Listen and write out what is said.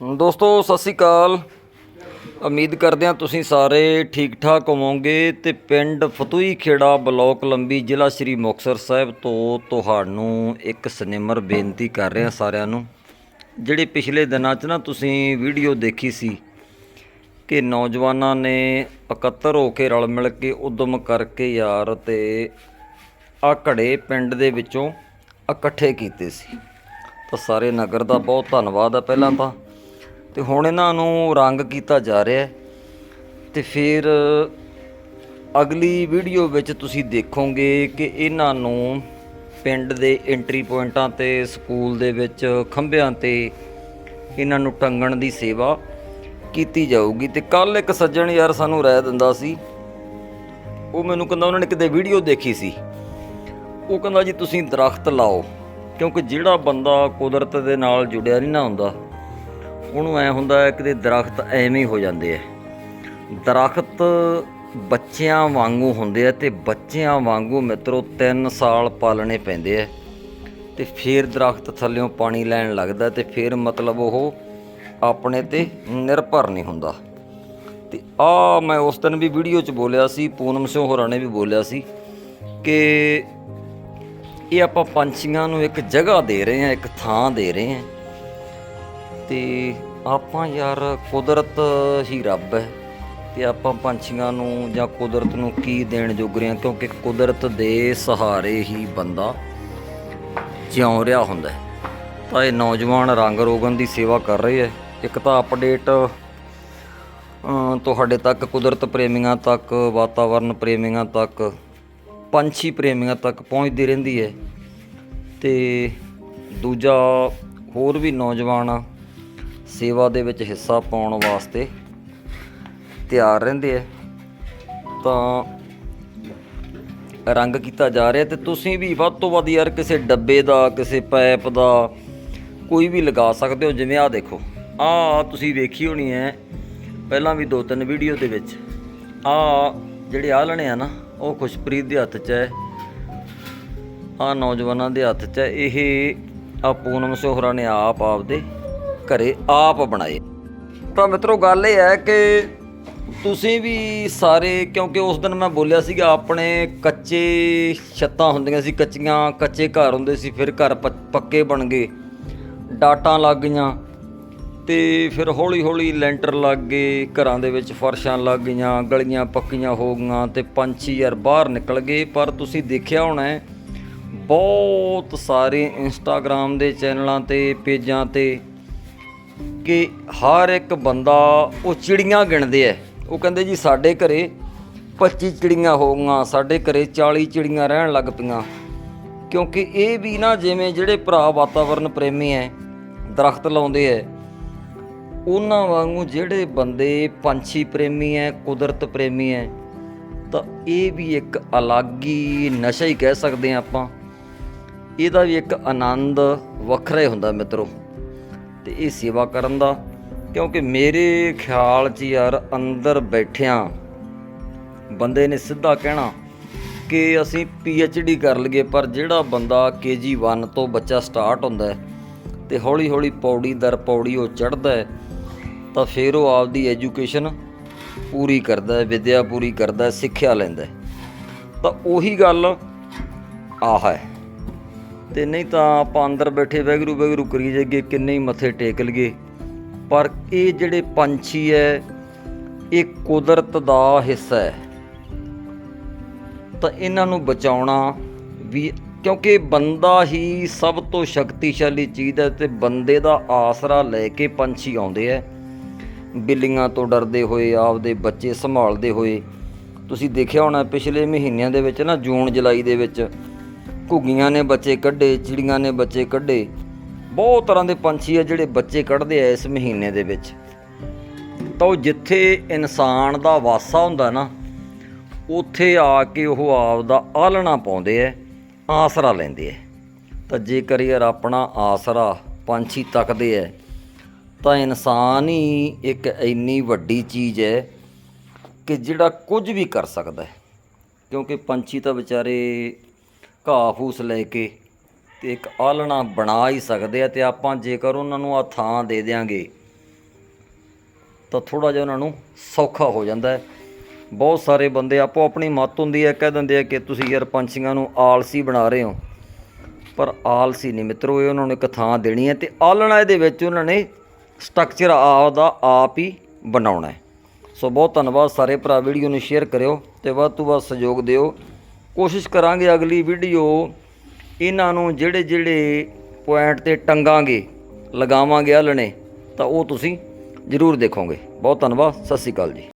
ਦੋਸਤੋ, ਸਤਿ ਸ੍ਰੀ ਅਕਾਲ। ਉਮੀਦ ਕਰਦੇ ਹਾਂ ਤੁਸੀਂ ਸਾਰੇ ਠੀਕ ਠਾਕ ਹੋਵੋਗੇ ਤੇ ਪਿੰਡ ਫਤੂਈ ਖੇੜਾ ਬਲਾਕ ਲੰਬੀ ਜ਼ਿਲ੍ਹਾ ਸ਼੍ਰੀ ਮੁਕਤਸਰ ਸਾਹਿਬ ਤੋਂ ਤੁਹਾਨੂੰ ਇੱਕ ਸਨੇਮਰ ਬੇਨਤੀ ਕਰ ਰਿਹਾ ਸਾਰਿਆਂ ਨੂੰ। ਜਿਹੜੇ ਪਿਛਲੇ ਦਿਨਾਂ 'ਚ ਨਾ ਤੁਸੀਂ ਵੀਡੀਓ ਦੇਖੀ ਸੀ ਕਿ ਨੌਜਵਾਨਾਂ ਨੇ ਇਕੱਤਰ ਹੋ ਕੇ ਰਲ ਮਿਲ ਕੇ ਉਦਮ ਕਰਕੇ ਯਾਰ ਤੇ ਆ ਘੜੇ ਪਿੰਡ ਦੇ ਵਿੱਚੋਂ ਇਕੱਠੇ ਕੀਤੇ ਸੀ। ਤਾਂ ਸਾਰੇ ਨਗਰ ਦਾ ਬਹੁਤ ਧੰਨਵਾਦ ਹੈ ਪਹਿਲਾਂ ਤਾਂ। ਤੇ ਹੁਣ ਇਹਨਾਂ ਨੂੰ ਰੰਗ ਕੀਤਾ ਜਾ ਰਿਹਾ ਹੈ। ਤੇ ਫਿਰ ਅਗਲੀ ਵੀਡੀਓ ਵਿੱਚ ਤੁਸੀਂ ਦੇਖੋਗੇ ਕਿ ਇਹਨਾਂ ਨੂੰ ਪਿੰਡ ਦੇ ਐਂਟਰੀ ਪੁਆਇੰਟਾਂ ਤੇ ਸਕੂਲ ਦੇ ਵਿੱਚ ਖੰਭਿਆਂ ਤੇ ਇਹਨਾਂ ਨੂੰ ਟੰਗਣ ਦੀ ਸੇਵਾ ਕੀਤੀ ਜਾਊਗੀ। ਤੇ ਕੱਲ ਇੱਕ ਸੱਜਣ ਯਾਰ ਸਾਨੂੰ ਰਾਏ ਦਿੰਦਾ ਸੀ। ਉਹ ਮੈਨੂੰ ਕਹਿੰਦਾ ਉਹਨਾਂ ਨੇ ਕਿਤੇ ਵੀਡੀਓ ਦੇਖੀ ਸੀ। ਉਹ ਕਹਿੰਦਾ ਜੀ ਤੁਸੀਂ ਦਰਖਤ ਲਾਓ, ਕਿਉਂਕਿ ਜਿਹੜਾ ਬੰਦਾ ਕੁਦਰਤ ਦੇ ਨਾਲ ਜੁੜਿਆ ਨਹੀਂ ਨਾ ਹੁੰਦਾ। ਉਹਨੂੰ ਐ ਹੁੰਦਾ ਹੈ ਕਿਤੇ ਦਰਖਤ ਐਵੇਂ ਹੀ ਹੋ ਜਾਂਦੇ ਐ ਦਰਖਤ ਬੱਚਿਆਂ ਵਾਂਗੂ ਹੁੰਦੇ ਆ ਤੇ ਬੱਚਿਆਂ ਵਾਂਗੂ ਮਿੱਤਰੋ 3 ਸਾਲ ਪਾਲਣੇ ਪੈਂਦੇ ਐ ਤੇ ਫਿਰ ਦਰਖਤ ਥੱਲਿਓਂ ਪਾਣੀ ਲੈਣ ਲੱਗਦਾ ਤੇ ਫਿਰ ਮਤਲਬ ਉਹ ਆਪਣੇ ਤੇ ਨਿਰਭਰ ਨਹੀਂ ਹੁੰਦਾ। ਤੇ ਆ ਮੈਂ ਉਸ ਦਿਨ ਵੀ ਵੀਡੀਓ 'ਚ ਬੋਲਿਆ ਸੀ, ਪੂਨਮ ਸਿੰਘ ਹੋਰਾਂ ਨੇ ਵੀ ਬੋਲਿਆ ਸੀ ਕਿ ਇਹ ਆਪਾਂ ਪੰਛੀਆਂ ਨੂੰ ਇੱਕ ਜਗ੍ਹਾ ਦੇ ਰਹੇ ਹਾਂ, ਇੱਕ ਥਾਂ ਦੇ ਰਹੇ ਹਾਂ। ਤੇ ਆਪਾਂ ਯਾਰ ਕੁਦਰਤ ਹੀ ਰੱਬ ਹੈ ਤੇ ਆਪਾਂ ਪੰਛੀਆਂ ਨੂੰ ਜਾਂ ਕੁਦਰਤ ਨੂੰ ਕੀ ਦੇਣ ਜੋਗ ਰਹੇ ਹਾਂ? ਕਿਉਂਕਿ ਕੁਦਰਤ ਦੇ ਸਹਾਰੇ ਹੀ ਬੰਦਾ ਜਿਉਂ ਰਿਹਾ ਹੁੰਦਾ ਹੈ। ਤਾਂ ਇਹ ਨੌਜਵਾਨ ਰੰਗ ਰੋਗਨ ਦੀ ਸੇਵਾ ਕਰ ਰਹੇ ਹੈ। ਇੱਕ ਤਾਂ ਅਪਡੇਟ ਤੁਹਾਡੇ ਤੱਕ, ਕੁਦਰਤ ਪ੍ਰੇਮੀਆਂ ਤੱਕ, ਵਾਤਾਵਰਨ ਪ੍ਰੇਮੀਆਂ ਤੱਕ, ਪੰਛੀ ਪ੍ਰੇਮੀਆਂ ਤੱਕ ਪਹੁੰਚਦੀ ਰਹਿੰਦੀ ਹੈ। ਤੇ ਦੂਜਾ ਹੋਰ ਵੀ ਨੌਜਵਾਨ ਸੇਵਾ ਦੇ ਵਿੱਚ ਹਿੱਸਾ ਪਾਉਣ ਵਾਸਤੇ ਤਿਆਰ ਰਹਿੰਦੇ ਆ। ਤਾਂ ਰੰਗ ਕੀਤਾ ਜਾ ਰਿਹਾ ਤੇ ਤੁਸੀਂ ਵੀ ਵੱਧ ਤੋਂ ਵੱਧ ਯਾਰ ਕਿਸੇ ਡੱਬੇ ਦਾ, ਕਿਸੇ ਪਾਈਪ ਦਾ ਕੋਈ ਵੀ ਲਗਾ ਸਕਦੇ ਹੋ। ਜਿਵੇਂ ਆਹ ਦੇਖੋ, ਆਹ ਤੁਸੀਂ ਵੇਖੀ ਹੋਣੀ ਹੈ ਪਹਿਲਾਂ ਵੀ ਦੋ ਤਿੰਨ ਵੀਡੀਓ ਦੇ ਵਿੱਚ। ਆਹ ਜਿਹੜੇ ਆਲਣੇ ਆ ਨਾ, ਉਹ ਖੁਸ਼ਪ੍ਰੀਤ ਦੇ ਹੱਥ 'ਚ ਹੈ। ਆ ਨੌਜਵਾਨਾਂ ਦੇ ਹੱਥ 'ਚ ਹੈ। ਇਹ ਆ ਪੂਨਮ ਸੋਹਰਾ ਨੇ ਆਪ ਆਪਦੇ ਘਰੇ ਆਪ ਬਣਾਏ। ਤਾਂ ਮਿੱਤਰੋ, ਗੱਲ ਇਹ ਹੈ ਕਿ ਤੁਸੀਂ ਵੀ ਸਾਰੇ, ਕਿਉਂਕਿ ਉਸ ਦਿਨ ਮੈਂ ਬੋਲਿਆ ਸੀਗਾ, ਆਪਣੇ ਕੱਚੇ ਛੱਤਾਂ ਹੁੰਦੀਆਂ ਸੀ, ਕੱਚੀਆਂ, ਕੱਚੇ ਘਰ ਹੁੰਦੇ ਸੀ, ਫਿਰ ਘਰ ਪੱਕੇ ਬਣ ਗਏ। ਡਾਟਾਂ ਲੱਗ ਗਈਆਂ ਤੇ ਫਿਰ ਹੌਲੀ ਹੌਲੀ ਲੈਂਟਰ ਲੱਗ ਗਏ, ਘਰਾਂ ਦੇ ਵਿੱਚ ਫਰਸ਼ਾਂ ਲੱਗ ਗਈਆਂ, ਗਲੀਆਂ ਪੱਕੀਆਂ ਹੋ ਗਈਆਂ ਤੇ ਪੰਛੀ ਯਾਰ ਬਾਹਰ ਨਿਕਲ ਗਏ। ਪਰ ਤੁਸੀਂ ਦੇਖਿਆ ਹੋਣਾ ਬਹੁਤ ਸਾਰੇ ਇੰਸਟਾਗ੍ਰam ਦੇ ਚੈਨਲਾਂ ਤੇ, ਪੇਜਾਂ ਤੇ ਕਿ ਹਰ ਇੱਕ ਬੰਦਾ ਉਹ ਚਿੜੀਆਂ ਗਿਣਦੇ ਐ। ਉਹ ਕਹਿੰਦੇ ਜੀ ਸਾਡੇ ਘਰੇ 25 ਚਿੜੀਆਂ ਹੋ ਗਈਆਂ, ਸਾਡੇ ਘਰੇ 40 ਚਿੜੀਆਂ ਰਹਿਣ ਲੱਗ ਪਈਆਂ। ਕਿਉਂਕਿ ਇਹ ਵੀ ਨਾ ਜਿਵੇਂ ਜਿਹੜੇ ਭਰਾ ਵਾਤਾਵਰਨ ਪ੍ਰੇਮੀ ਐ, ਦਰਖਤ ਲਾਉਂਦੇ ਐ, ਉਹਨਾਂ ਵਾਂਗੂ ਜਿਹੜੇ ਬੰਦੇ ਪੰਛੀ ਪ੍ਰੇਮੀ ਐ, ਕੁਦਰਤ ਪ੍ਰੇਮੀ ਐ, ਤਾਂ ਇਹ ਵੀ ਇੱਕ ਅਲੱਗ ਹੀ ਨਸ਼ਾ ਹੀ ਕਹਿ ਸਕਦੇ ਆ ਆਪਾਂ। ਇਹਦਾ ਵੀ ਇੱਕ ਆਨੰਦ ਵੱਖਰਾ ਹੀ ਹੁੰਦਾ ਮਿੱਤਰੋ। ਤੇ ਇਹ ਸੇਵਾ ਕਰਨ ਦਾ, ਕਿਉਂਕਿ ਮੇਰੇ ਖਿਆਲ 'ਚ ਯਾਰ ਅੰਦਰ ਬੈਠਿਆਂ ਬੰਦੇ ਨੇ ਸਿੱਧਾ ਕਹਿਣਾ ਕਿ ਅਸੀਂ ਡੀ ਕਰ ਲਈਏ, ਪਰ ਜਿਹੜਾ ਬੰਦਾ ਕੇਜੀ 1 ਤੋਂ ਬੱਚਾ ਸਟਾਰਟ ਹੁੰਦਾ ਹੈ ਤੇ ਹੌਲੀ ਹੌਲੀ ਪੌੜੀ ਦਰ ਪੌੜੀ ਉਹ ਚੜ੍ਹਦਾ ਹੈ, ਤਾਂ ਫਿਰ ਉਹ ਆਪਦੀ ਐਜੂਕੇਸ਼ਨ ਪੂਰੀ ਕਰਦਾ ਹੈ, ਵਿਦਿਆ ਪੂਰੀ ਕਰਦਾ ਹੈ, ਸਿੱਖਿਆ ਲੈਂਦਾ ਹੈ। ਤਾਂ ਉਹੀ ਗੱਲ ਆਹ ਹੈ। ਤੇ ਨਹੀਂ ਤਾਂ ਆਪਾਂ ਅੰਦਰ ਬੈਠੇ ਵੈਗਰੂ ਵੈਗਰੂ ਕਰੀ ਜਾਈਏ, ਕਿੰਨੇ ਹੀ ਮੱਥੇ ਟੇਕ ਲਈਏ। ਪਰ ਇਹ ਜਿਹੜੇ ਪੰਛੀ ਹੈ ਇਹ ਕੁਦਰਤ ਦਾ ਹਿੱਸਾ ਹੈ ਤਾਂ ਇਹਨਾਂ ਨੂੰ ਬਚਾਉਣਾ ਵੀ ਕਿਉਂਕਿ ਬੰਦਾ ਹੀ ਸਭ ਤੋਂ ਸ਼ਕਤੀਸ਼ਾਲੀ ਚੀਜ਼ ਹੈ ਤੇ ਬੰਦੇ ਦਾ ਆਸਰਾ ਲੈ ਕੇ ਪੰਛੀ ਆਉਂਦੇ ਐ। ਬਿੱਲੀਆਂ ਤੋਂ ਡਰਦੇ ਹੋਏ, ਆਪਦੇ ਬੱਚੇ ਸੰਭਾਲਦੇ ਹੋਏ। ਤੁਸੀਂ ਦੇਖਿਆ ਹੋਣਾ ਪਿਛਲੇ ਮਹੀਨਿਆਂ ਦੇ ਵਿੱਚ ਨਾ, ਜੂਨ ਜੁਲਾਈ ਦੇ ਵਿੱਚ ਘੁੱਗੀਆਂ ਨੇ ਬੱਚੇ ਕੱਢੇ, ਚਿੜੀਆਂ ਨੇ ਬੱਚੇ ਕੱਢੇ। ਬਹੁਤ ਤਰ੍ਹਾਂ ਦੇ ਪੰਛੀ ਆ ਜਿਹੜੇ ਬੱਚੇ ਕੱਢਦੇ ਆ ਇਸ ਮਹੀਨੇ ਦੇ ਵਿੱਚ। ਤਾਂ ਉਹ ਜਿੱਥੇ ਇਨਸਾਨ ਦਾ ਵਾਸਾ ਹੁੰਦਾ ਨਾ, ਉੱਥੇ ਆ ਕੇ ਉਹ ਆਪ ਦਾ ਆਲਣਾ ਪਾਉਂਦੇ ਐ ਆਸਰਾ ਲੈਂਦੇ ਐ ਤਾਂ ਜੇਕਰ ਯਾਰ ਆਪਣਾ ਆਸਰਾ ਪੰਛੀ ਤੱਕਦੇ ਐ ਤਾਂ ਇਨਸਾਨ ਹੀ ਇੱਕ ਇੰਨੀ ਵੱਡੀ ਚੀਜ਼ ਹੈ ਕਿ ਜਿਹੜਾ ਕੁਝ ਵੀ ਕਰ ਸਕਦਾ ਹੈ। ਕਿਉਂਕਿ ਪੰਛੀ ਤਾਂ ਵਿਚਾਰੇ ਘਾਹ ਫੂਸ ਲੈ ਕੇ ਤੇ ਇੱਕ ਆਲਣਾ ਬਣਾ ਹੀ ਸਕਦੇ ਆ ਤੇ ਆਪਾਂ ਜੇਕਰ ਉਹਨਾਂ ਨੂੰ ਆ ਥਾਂ ਦੇ ਦਿਆਂਗੇ, ਤਾਂ ਥੋੜਾ ਜਿਹਾ ਉਹਨਾਂ ਨੂੰ ਸੌਖਾ ਹੋ ਜਾਂਦਾ ਹੈ। ਬਹੁਤ ਸਾਰੇ ਬੰਦੇ ਆਪੋ ਆਪਣੀ ਮੱਤ ਹੁੰਦੀ ਹੈ, ਕਹਿ ਦਿੰਦੇ ਆ ਕਿ ਤੁਸੀਂ ਯਾਰ ਪੰਛੀਆਂ ਨੂੰ ਆਲਸੀ ਬਣਾ ਰਹੇ ਹੋ, ਪਰ ਆਲਸੀ ਨਹੀਂ ਮਿੱਤਰੋ, ਇਹ ਉਹਨਾਂ ਨੂੰ ਇੱਕ ਥਾਂ ਦੇਣੀ ਹੈ ਤੇ ਆਲਣਾ ਇਹਦੇ ਵਿੱਚ ਉਹਨਾਂ ਨੇ ਸਟਰਕਚਰ ਆਪ ਦਾ ਆਪ ਹੀ ਬਣਾਉਣਾ ਹੈ। ਸੋ ਬਹੁਤ ਧੰਨਵਾਦ ਸਾਰੇ ਭਰਾ, ਵੀਡੀਓ ਨੂੰ ਸ਼ੇਅਰ ਕਰਿਓ ਤੇ ਵੱਧ ਤੋਂ ਵੱਧ ਸਹਿਯੋਗ ਦਿਓ। ਕੋਸ਼ਿਸ਼ ਕਰਾਂਗੇ ਅਗਲੀ ਵੀਡੀਓ ਇਹਨਾਂ ਨੂੰ ਜਿਹੜੇ ਜਿਹੜੇ ਪੁਆਇੰਟ ਤੇ ਟੰਗਾਂਗੇ, ਲਗਾਵਾਂਗੇ ਆਲਣੇ ਤਾਂ ਉਹ ਤੁਸੀਂ ਜ਼ਰੂਰ ਦੇਖੋਗੇ। ਬਹੁਤ ਧੰਨਵਾਦ, ਸਤਿ ਸ਼੍ਰੀ ਅਕਾਲ ਜੀ।